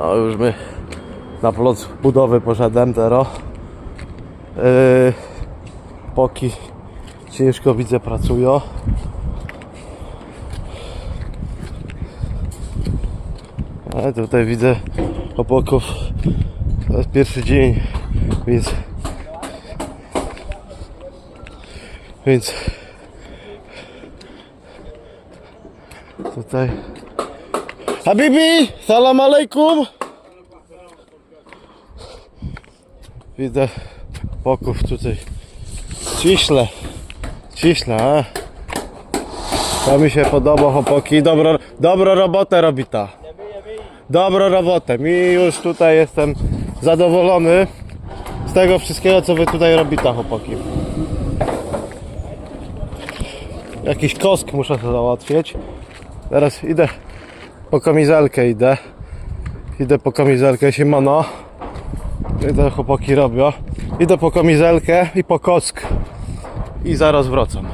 No już my na plac budowy poszedłem teraz. Yy, poki ciężko widzę pracują. Ale tutaj widzę chłopaków. To jest pierwszy dzień, więc więc tutaj Habibi, salam alaikum Widzę chłopaków tutaj ciśle ciśle, a? To mi się podoba chłopaki, dobro, dobro robotę robi ta Dobrą robotę. Mi już tutaj jestem zadowolony z tego wszystkiego, co wy tutaj robicie, chłopaki. Jakiś kosk muszę załatwić. Teraz idę po kamizelkę, idę. Idę po kamizelkę, siemano. Idę chłopaki robią. Idę po kamizelkę i po kosk. I zaraz wracam.